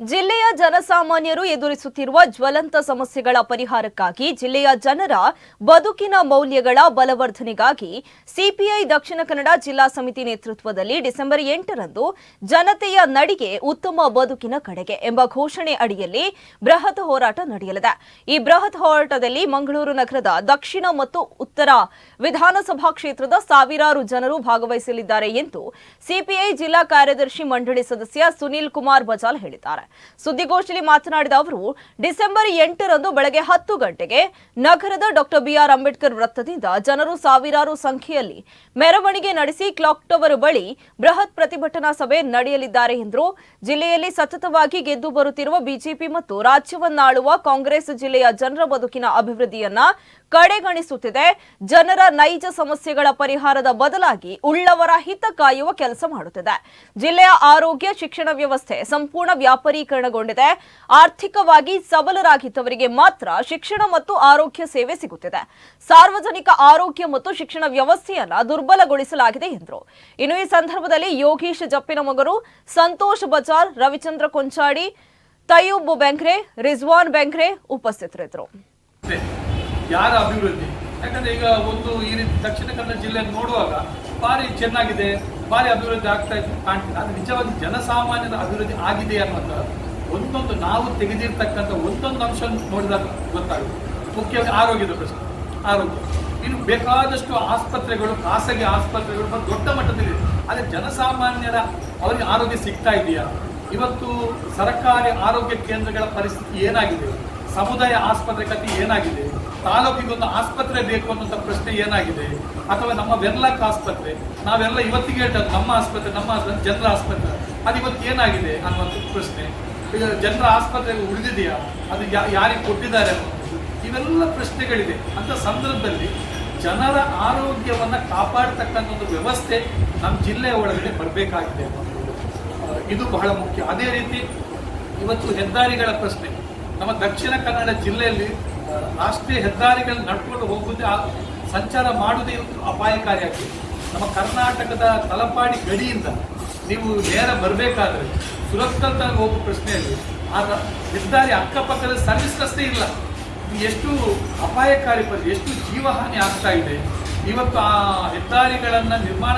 ಜಿಲ್ಲೆಯ ಜನಸಾಮಾನ್ಯರು ಎದುರಿಸುತ್ತಿರುವ ಜ್ವಲಂತ ಸಮಸ್ಯೆಗಳ ಪರಿಹಾರಕ್ಕಾಗಿ ಜಿಲ್ಲೆಯ ಜನರ ಬದುಕಿನ ಮೌಲ್ಯಗಳ ಬಲವರ್ಧನೆಗಾಗಿ ಸಿಪಿಐ ದಕ್ಷಿಣ ಕನ್ನಡ ಜಿಲ್ಲಾ ಸಮಿತಿ ನೇತೃತ್ವದಲ್ಲಿ ಡಿಸೆಂಬರ್ ಎಂಟರಂದು ಜನತೆಯ ನಡಿಗೆ ಉತ್ತಮ ಬದುಕಿನ ಕಡೆಗೆ ಎಂಬ ಘೋಷಣೆ ಅಡಿಯಲ್ಲಿ ಬೃಹತ್ ಹೋರಾಟ ನಡೆಯಲಿದೆ. ಈ ಬೃಹತ್ ಹೋರಾಟದಲ್ಲಿ ಮಂಗಳೂರು ನಗರದ ದಕ್ಷಿಣ ಮತ್ತು ಉತ್ತರ ವಿಧಾನಸಭಾ ಕ್ಷೇತ್ರದ ಸಾವಿರಾರು ಜನರು ಭಾಗವಹಿಸಲಿದ್ದಾರೆ ಎಂದು ಸಿಪಿಐ ಜಿಲ್ಲಾ ಕಾರ್ಯದರ್ಶಿ ಮಂಡಳಿ ಸದಸ್ಯ ಸುನೀಲ್ ಕುಮಾರ್ ಬಜಾಲ್ ಹೇಳಿದ್ದಾರೆ. ಸುದ್ದಿಗೋಷ್ಠಿಯಲ್ಲಿ ಮಾತನಾಡಿದ ಅವರು, ಡಿಸೆಂಬರ್ ಎಂಟರಂದು ಬೆಳಗ್ಗೆ ಹತ್ತು ಗಂಟೆಗೆ ನಗರದ ಡಾಕ್ಟರ್ ಬಿಆರ್ ಅಂಬೇಡ್ಕರ್ ವೃತ್ತದಿಂದ ಜನರು ಸಾವಿರಾರು ಸಂಖ್ಯೆಯಲ್ಲಿ ಮೆರವಣಿಗೆ ನಡೆಸಿ ಕ್ಲಾಕ್ ಟವರ್ ಬಳಿ ಬೃಹತ್ ಪ್ರತಿಭಟನಾ ಸಭೆ ನಡೆಯಲಿದ್ದಾರೆ ಎಂದರು. ಜಿಲ್ಲೆಯಲ್ಲಿ ಸತತವಾಗಿ ಗೆದ್ದು ಬರುತ್ತಿರುವ ಬಿಜೆಪಿ ಮತ್ತು ರಾಜ್ಯವನ್ನಾಳುವ ಕಾಂಗ್ರೆಸ್ ಜಿಲ್ಲೆಯ ಜನರ ಬದುಕಿನ ಅಭಿವೃದ್ಧಿಯನ್ನ ಕಡೆಗಣಿಸುತ್ತಿದೆ. ಜನರ ನೈಜ ಸಮಸ್ಯೆಗಳ ಪರಿಹಾರದ ಬದಲಾಗಿ ಉಳ್ಳವರ ಹಿತ ಕಾಯುವ ಕೆಲಸ ಮಾಡುತ್ತಿದೆ. ಜಿಲ್ಲೆಯ ಆರೋಗ್ಯ, ಶಿಕ್ಷಣ ವ್ಯವಸ್ಥೆ, ಸಂಪೂರ್ಣ ವ್ಯಾಪಾರೀಕರಣಗೊಂಡಿದೆ ಆರ್ಥಿಕವಾಗಿ ಸಬಲರಾಗಿದ್ದವರಿಗೆ ಮಾತ್ರ ಶಿಕ್ಷಣ ಮತ್ತು ಆರೋಗ್ಯ ಸೇವೆ ಸಿಗುತ್ತಿದೆ. ಸಾರ್ವಜನಿಕ ಆರೋಗ್ಯ ಮತ್ತು ಶಿಕ್ಷಣ ವ್ಯವಸ್ಥೆಯನ್ನ ದುರ್ಬಲಗೊಳಿಸಲಾಗಿದೆ ಎಂದರು. ಇನ್ನು ಈ ಸಂದರ್ಭದಲ್ಲಿ ಯೋಗೀಶ್ ಜಪ್ಪಿನ ಮಗರು ಸಂತೋಷ್ ಬಜಾರ್, ರವಿಚಂದ್ರ ಕೊಂಚಾಡಿ ತಯೂಬ್ ಬೆಂಕ್ರೆ ರಿಜ್ವಾನ್ ಬೆಂಕ್ರೆ ಉಪಸ್ಥಿತರಿದ್ದರು. ಯಾರ ಅಭಿವೃದ್ಧಿ? ಯಾಕಂದ್ರೆ ಈಗ ಒಂದು ಈ ರೀತಿ ದಕ್ಷಿಣ ಕನ್ನಡ ಜಿಲ್ಲೆ ನೋಡುವಾಗ ಭಾರಿ ಚೆನ್ನಾಗಿದೆ. ಭಾರಿ ಅಭಿವೃದ್ಧಿ ಆಗ್ತಾ ಇತ್ತು. ಕಾಣ್ತಿದೆ ಅದು ನಿಜವಾಗಿ ಜನಸಾಮಾನ್ಯರ ಅಭಿವೃದ್ಧಿ ಆಗಿದೆ ಅನ್ನುವಂಥ ಒಂದೊಂದು ನಾವು ತೆಗೆದಿರ್ತಕ್ಕಂಥ ಒಂದೊಂದು ಅಂಶ ನೋಡಿದಾಗ ಗೊತ್ತಾಗುತ್ತೆ. ಮುಖ್ಯವಾಗಿ ಆರೋಗ್ಯದ ಪ್ರಶ್ನೆ. ಆರೋಗ್ಯ. ಇನ್ನು ಬೇಕಾದಷ್ಟು ಆಸ್ಪತ್ರೆಗಳು, ಖಾಸಗಿ ಆಸ್ಪತ್ರೆಗಳು ದೊಡ್ಡ ಮಟ್ಟದಲ್ಲಿ ಆದರೆ ಜನಸಾಮಾನ್ಯರ ಅವರಿಗೆ ಆರೋಗ್ಯ ಸಿಗ್ತಾ ಇದೆಯಾ? ಇವತ್ತು ಸರ್ಕಾರಿ ಆರೋಗ್ಯ ಕೇಂದ್ರಗಳ ಪರಿಸ್ಥಿತಿ ಏನಾಗಿದೆ? ಸಮುದಾಯ ಆಸ್ಪತ್ರೆ ಕತೆ ಏನಾಗಿದೆ? ತಾಲೂಕಿಗೊಂದು ಆಸ್ಪತ್ರೆ ಬೇಕು ಅನ್ನೋಂಥ ಪ್ರಶ್ನೆ ಏನಾಗಿದೆ? ಅಥವಾ ನಮ್ಮ ವೆನ್ಲಾಕ್ ಆಸ್ಪತ್ರೆ, ನಾವೆಲ್ಲ ಇವತ್ತಿಗೆ ನಮ್ಮ ಆಸ್ಪತ್ರೆ ನಮ್ಮ ಆಸ್ಪತ್ರೆ, ಜನರ ಆಸ್ಪತ್ರೆ. ಅದು ಇವತ್ತು ಏನಾಗಿದೆ ಅನ್ನುವಂಥ ಪ್ರಶ್ನೆ. ಈಗ ಜನರ ಆಸ್ಪತ್ರೆ ಉಳಿದಿದೆಯಾ? ಅದು ಯಾ- ಯಾರಿಗೆ ಕೊಟ್ಟಿದ್ದಾರೆ ಅನ್ನೋದು ಇವೆಲ್ಲ ಪ್ರಶ್ನೆಗಳಿದೆ ಅಂತ ಸಂದರ್ಭದಲ್ಲಿ ಜನರ ಆರೋಗ್ಯವನ್ನ ಕಾಪಾಡ್ತಕ್ಕಂಥ ಒಂದು ವ್ಯವಸ್ಥೆ ನಮ್ಮ ಜಿಲ್ಲೆಯ ಒಳಗಡೆ ಬರಬೇಕಾಗಿದೆ ಇದು ಬಹಳ ಮುಖ್ಯ. ಅದೇ ರೀತಿ ಇವತ್ತು ಹೆದ್ದಾರಿಗಳ ಪ್ರಶ್ನೆ. ನಮ್ಮ ದಕ್ಷಿಣ ಕನ್ನಡ ಜಿಲ್ಲೆಯಲ್ಲಿ ರಾಷ್ಟ್ರೀಯ ಹೆದ್ದಾರಿಗಳು ನಡ್ಕೊಂಡು ಹೋಗುವುದೇ ಸಂಚಾರ ಮಾಡುವುದೇ ಅಪಾಯಕಾರಿಯಾಗಿದೆ. ನಮ್ಮ ಕರ್ನಾಟಕದ ತಲಪಾಡಿ ಗಡಿಯಿಂದ ನೀವು ನೇರ ಬರಬೇಕಾದ್ರೆ ಸುರಕ್ಷಿತವಾಗಿ ಹೋಗುವ ಪ್ರಶ್ನೆಯಲ್ಲಿ ಆ ಹೆದ್ದಾರಿ ಅಕ್ಕಪಕ್ಕದ ಸರ್ವಿಸ್ ರಸ್ತೆ ಇಲ್ಲ. ಎಷ್ಟು ಅಪಾಯಕಾರಿ ಪರಿ ಎಷ್ಟು ಜೀವಹಾನಿ ಆಗ್ತಾ ಇದೆ. ಇವತ್ತು ಆ ಹೆದ್ದಾರಿಗಳನ್ನು ನಿರ್ಮಾಣ